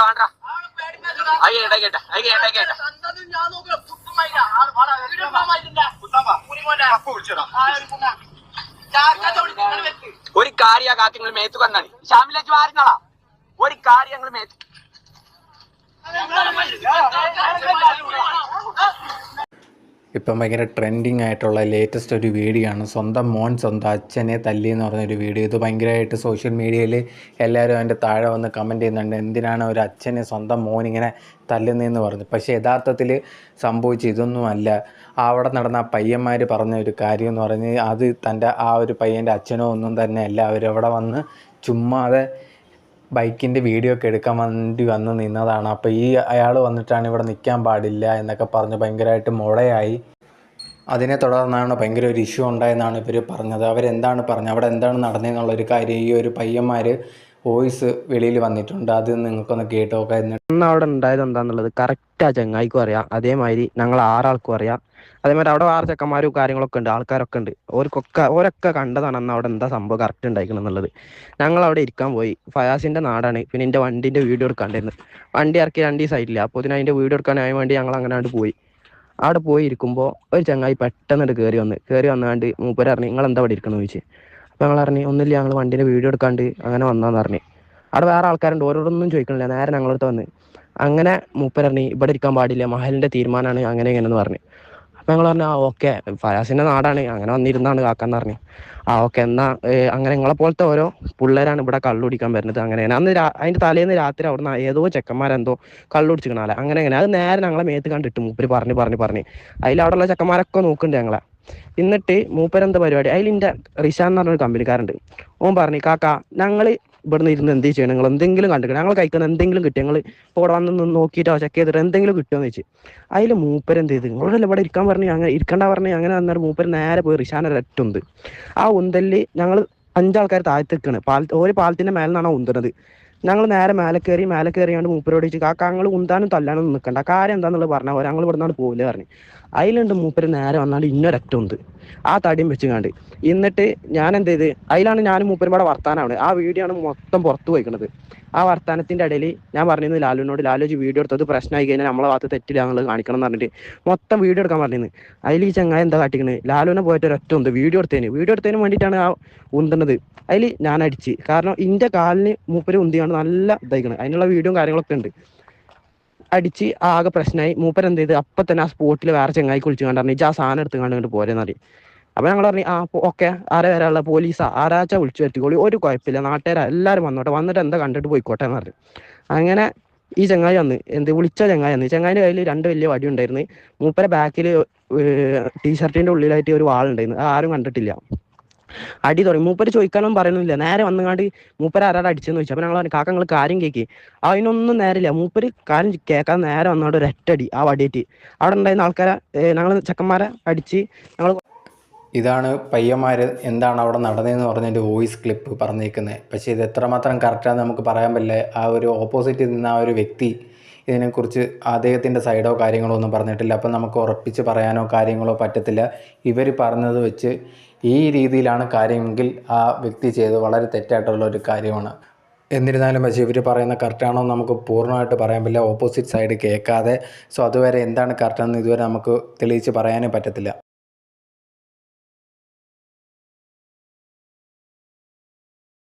വേണ്ട. വേണ്ട അത് കേട്ടെ കേട്ടെ അത് കേട്ടെ കേട്ടെ. ഒരു കാര്യ കാത്തി മേത്തു കണ്ടാണ് ഷാമിലേക്ക് വാരുന്നളാ ഒരു കാര്യങ്ങൾ മേത്ത്. ഇപ്പം ഭയങ്കര ട്രെൻഡിങ് ആയിട്ടുള്ള ലേറ്റസ്റ്റ് ഒരു വീഡിയോ ആണ്. സ്വന്തം മോൻ സ്വന്തം അച്ഛനെ തല്ലി എന്ന് പറഞ്ഞൊരു വീഡിയോ ഇത് ഭയങ്കരമായിട്ട് സോഷ്യൽ മീഡിയയിൽ എല്ലാവരും അതിന്റെ താഴെ വന്ന് കമന്റ് ചെയ്യുന്നുണ്ട്. എന്തിനാണ് ഒരു അച്ഛനെ സ്വന്തം മോൻ ഇങ്ങനെ തല്ലുന്നതെന്ന് പറഞ്ഞു? പക്ഷേ യഥാർത്ഥത്തിൽ സംഭവിച്ച ഇതൊന്നുമല്ല അവിടെ നടന്ന പയ്യന്മാർ പറഞ്ഞ ഒരു കാര്യം എന്ന് പറഞ്ഞ് അത് തന്റെ ആ ഒരു പയ്യന്റെ അച്ഛനോ ഒന്നും തന്നെ അല്ല. അവരവിടെ വന്ന് ചുമ്മാതെ ബൈക്കിന്റെ വീഡിയോ ഒക്കെ എടുക്കാൻ വേണ്ടി വന്ന് നിന്നതാണ്. അപ്പോൾ ഈ അയാൾ വന്നിട്ടാണ് ഇവിടെ നിൽക്കാൻ പാടില്ല എന്നൊക്കെ പറഞ്ഞ് ഭയങ്കരമായിട്ട് മുളയായി. അതിനെ തുടർന്നാണ് ഭയങ്കര ഒരു ഇഷ്യൂ ഉണ്ടായെന്നാണ് ഇവർ പറഞ്ഞത്. അവരെന്താണ് പറഞ്ഞത്? അവിടെ എന്താണ് നടന്നതെന്നുള്ളൊരു കാര്യം ഈ ഒരു പയ്യന്മാർ വോയിസ് വെളിയിൽ വന്നിട്ടുണ്ട്. അത് നിങ്ങൾക്കൊന്ന് കേട്ട് നോക്കാം അന്ന് അവിടെ ഉണ്ടായത് എന്താന്നുള്ളത് കറക്റ്റ് ആ ചങ്ങായിക്കും അറിയാം. അതേമാതിരി ഞങ്ങൾ ആറാൾക്കും അറിയാം. അതേമാതിരി അവിടെ ആറ് ചെക്കന്മാരും കാര്യങ്ങളൊക്കെ ഉണ്ട് ആൾക്കാരൊക്കെ ഉണ്ട്. ഓർക്കൊക്കെ ഓരൊക്കെ കണ്ടതാണ് അന്ന് അവിടെ എന്താ സംഭവം കറക്റ്റ് ഉണ്ടായിരിക്കണം എന്നുള്ളത്. ഞങ്ങൾ അവിടെ ഇരിക്കാൻ പോയി. ഫയാസിന്റെ നാടാണ്. പിന്നെ എന്റെ വണ്ടിന്റെ വീഡിയോ എടുക്കാണ്ടായിരുന്നു. വണ്ടി ഇറക്കി രണ്ട് സൈഡില്ല അപ്പോൾ ഇതിന് അതിന്റെ വീഡിയോ എടുക്കാനായി വേണ്ടി ഞങ്ങൾ അങ്ങനെ പോയി. അവിടെ പോയി ഇരിക്കുമ്പോൾ ഒരു ചങ്ങായി പെട്ടെന്ന് കയറി വന്ന്. കയറി വന്നാണ്ട് മൂപ്പര് അറിഞ്ഞ് നിങ്ങൾ എന്താ അവിടെ ഇരിക്കണം ചോദിച്ചു. ഞങ്ങൾ അറിഞ്ഞു ഒന്നില്ല ഞങ്ങൾ വണ്ടിന്റെ വീഡിയോ എടുക്കാണ്ട് അങ്ങനെ വന്നാന്ന് പറഞ്ഞു. അവിടെ വേറെ ആൾക്കാരുണ്ട് ഓരോടൊന്നും ചോദിക്കണില്ല. നേരെ ഞങ്ങളടുത്ത് വന്ന് അങ്ങനെ മൂപ്പരറിഞ്ഞ് ഇവിടെ ഇരിക്കാൻ പാടില്ല മഹലിന്റെ തീരുമാനമാണ് അങ്ങനെ ഇങ്ങനെയെന്ന് പറഞ്ഞു. അപ്പം ഞങ്ങൾ പറഞ്ഞു ആ ഓക്കെ ഫയാസിന്റെ നാടാണ് അങ്ങനെ വന്നിരുന്നാണ് കാക്കാന്ന് പറഞ്ഞു. ആ ഓക്കെ എന്നാ അങ്ങനെ നിങ്ങളെ പോലത്തെ ഓരോ പിള്ളേരാണ് ഇവിടെ കള്ളുടിക്കാൻ വരുന്നത് അങ്ങനെ അന്ന് അതിന്റെ തലേന്ന് രാത്രി അവിടുന്ന് ഏതോ ചെക്കന്മാരെന്തോ കള്ളുടിച്ചിക്കണാലെ അങ്ങനെ അങ്ങനെ അത് നേരെ ഞങ്ങളെ മേത്ത് കണ്ടിട്ട് മൂപ്പര് പറഞ്ഞു പറഞ്ഞു പറഞ്ഞു. അതിൽ അവിടെയുള്ള ചെക്കന്മാരൊക്കെ നോക്കുന്നുണ്ട് ഞങ്ങളെ. എന്നിട്ട് മൂപ്പരന്ത പരിപാടി? അതിൽ എന്റെ റിഷാൻ എന്ന് പറഞ്ഞൊരു കമ്പനിക്കാരുണ്ട്. ഓൻ പറഞ്ഞു കാക്ക ഞങ്ങൾ ഇവിടുന്ന് ഇരുന്ന് എന്ത് ചെയ്യണം? നിങ്ങൾ എന്തെങ്കിലും കണ്ടിക്കണം ഞങ്ങൾ കഴിക്കുന്ന എന്തെങ്കിലും കിട്ടി ഞങ്ങൾ ഇപ്പോൾ ഇവിടെ വന്ന് നോക്കിയിട്ടോ ചെക്ക് ചെയ്തിട്ട് എന്തെങ്കിലും കിട്ടുമോ എന്ന് ചോദിച്ചു. അതിൽ മൂപ്പര് എന്ത് ചെയ്ത്? നിങ്ങളോടല്ല ഇവിടെ ഇരിക്കാൻ പറഞ്ഞു അങ്ങനെ ഇരിക്കണ്ട പറഞ്ഞു അങ്ങനെ വന്നൊരു മൂപ്പര് നേരെ പോയി റിഷാൻ ഒരൊറ്റ ഉണ്ട്. ആ ഉന്തലിൽ ഞങ്ങൾ അഞ്ചാൾക്കാർ താഴ്ത്തിക്കാണ് പാൽ ഒരു പാലത്തിന്റെ മേലെ നിന്നാണ് ഉന്തുന്നത് ഞങ്ങൾ നേരെ മേലെ കയറി മേലെ കയറിയാണ്ട് മൂപ്പരോട് ചോദിച്ചു കാക്ക ഞങ്ങൾ ഉന്താനും തല്ലാനും നിൽക്കണ്ട കാര്യം എന്താന്നുള്ളത് പറഞ്ഞാൽ പോലെ ഞങ്ങൾ ഇവിടെ നിന്നാണ് പോകില്ല പറഞ്ഞു. അതിലുണ്ട് മൂപ്പര് നേരെ വന്നാണ്ട് ഇന്നൊരറ്റുണ്ട് ആ തടിയും വെച്ച് കണ്ട് എന്നിട്ട് ഞാൻ എന്ത് ചെയ്ത് അതിലാണ് ഞാനും മൂപ്പരും കൂടെ വർത്താനാണ് ആ വീഡിയോ ആണ് മൊത്തം പുറത്തു പോയിക്കണത്. ആ വർത്താനത്തിന്റെ ഇടയിൽ ഞാൻ പറഞ്ഞിരുന്നു ലാലുവിനോട് ലാലുജി വീഡിയോ എടുത്തത് പ്രശ്നമായി കഴിഞ്ഞാൽ നമ്മളെ ഭാഗത്ത് തെറ്റില്ല ഞങ്ങൾ കാണിക്കണം എന്ന് പറഞ്ഞിട്ട് മൊത്തം വീഡിയോ എടുക്കാൻ പറഞ്ഞിരുന്നു. അതിൽ ഈ ചങ്ങായി എന്താ കാട്ടിക്കണ്? ലാലുവിനെ പോയിട്ട് ഒരൊറ്റ ഉണ്ട് വീഡിയോ എടുത്തതിന്. വീഡിയോ എടുത്തതിന് വേണ്ടിയിട്ടാണ് ആ ഉന്തണത് അതിൽ ഞാൻ അടിച്ച്. കാരണം ഇന്റെ കാലിന് മൂപ്പര് ഉന്തിയാണ് നല്ല ഇതായിക്കണ്. അതിനുള്ള വീഡിയോ കാര്യങ്ങളൊക്കെ ഉണ്ട്. അടിച്ച് ആകെ പ്രശ്നമായി. മൂപ്പർ എന്ത് ചെയ്ത്? അപ്പൊ തന്നെ ആ സ്പോട്ടിൽ വേറെ ചങ്ങായി കുളിച്ച് കണ്ടു ഇജ്ജ് ആ സാധനം എടുത്ത് കണ്ടുകൊണ്ട് പോരെന്ന് അറിയും അപ്പൊ ഞങ്ങൾ പറഞ്ഞു ആ ഓക്കെ. ആരെ വരാനുള്ള? പോലീസാ. ആരാച്ച വിളിച്ചു വരുത്തിക്കോളി? ഒരു കുഴപ്പമില്ല. നാട്ടുകാരാ. എല്ലാവരും വന്നോട്ടെ. വന്നിട്ട് എന്താ കണ്ടിട്ട് പോയിക്കോട്ടെ എന്ന് പറഞ്ഞു. അങ്ങനെ ഈ ചെങ്ങായി വന്ന് എന്ത് വിളിച്ച ചെങ്ങായി വന്ന്. ചെങ്ങായിന്റെ കയ്യിൽ രണ്ട് വലിയ വടി ഉണ്ടായിരുന്നു. മൂപ്പരെ ബാക്കിൽ ടീഷർട്ടിന്റെ ഉള്ളിലായിട്ട് ഒരു വാളുണ്ടായിരുന്നു ആരും കണ്ടിട്ടില്ല. അടി തുടങ്ങി. മൂപ്പര് ചോദിക്കാനൊന്നും പറയുന്നില്ല നേരെ വന്നങ്ങാണ്ട് മൂപ്പര് ആരാടെ അടിച്ചെന്ന് ചോദിച്ചു. അപ്പൊ ഞങ്ങൾ പറഞ്ഞു കാക്ക നിങ്ങൾ കാര്യം കേക്ക്. അതിനൊന്നും നേരില്ല. മൂപ്പര് കാര്യം കേൾക്കാൻ നേരെ വന്നോണ്ട് ഒരൊറ്റടി ആ വടിയേറ്റ്. അവിടെ ഉണ്ടായിരുന്ന ആൾക്കാരെ ഞങ്ങൾ ചെക്കന്മാരെ അടിച്ച് ഞങ്ങൾ ഇതാണ് പയ്യന്മാർ എന്താണ് അവിടെ നടന്നതെന്ന് പറഞ്ഞതിന്റെ വോയിസ് ക്ലിപ്പ് പറഞ്ഞേക്കുന്നത് പക്ഷേ ഇത് എത്രമാത്രം കറക്റ്റാന്ന് നമുക്ക് പറയാൻ പറ്റില്ല. ആ ഒരു ഓപ്പോസിറ്റ് നിന്ന് ആ ഒരു വ്യക്തി ഇതിനെക്കുറിച്ച് അദ്ദേഹത്തിന്റെ സൈഡോ കാര്യങ്ങളോ ഒന്നും പറഞ്ഞിട്ടില്ല. അപ്പം നമുക്ക് ഉറപ്പിച്ച് പറയാനോ കാര്യങ്ങളോ പറ്റത്തില്ല. ഇവർ പറഞ്ഞത് വെച്ച് ഈ രീതിയിലാണ് കാര്യമെങ്കിൽ ആ വ്യക്തി ചെയ്തത് വളരെ തെറ്റായിട്ടുള്ള ഒരു കാര്യമാണ്. എന്നിരുന്നാലും പക്ഷേ ഇവർ പറയുന്ന കറക്റ്റാണോ നമുക്ക് പൂർണമായിട്ട് പറയാൻ പറ്റില്ല. ഓപ്പോസിറ്റ് സൈഡ് കേൾക്കാതെ. സോ അതുവരെ എന്താണ് കറക്റ്റാണെന്ന് ഇതുവരെ നമുക്ക് തെളിയിച്ച് പറയാനേ പറ്റത്തില്ല.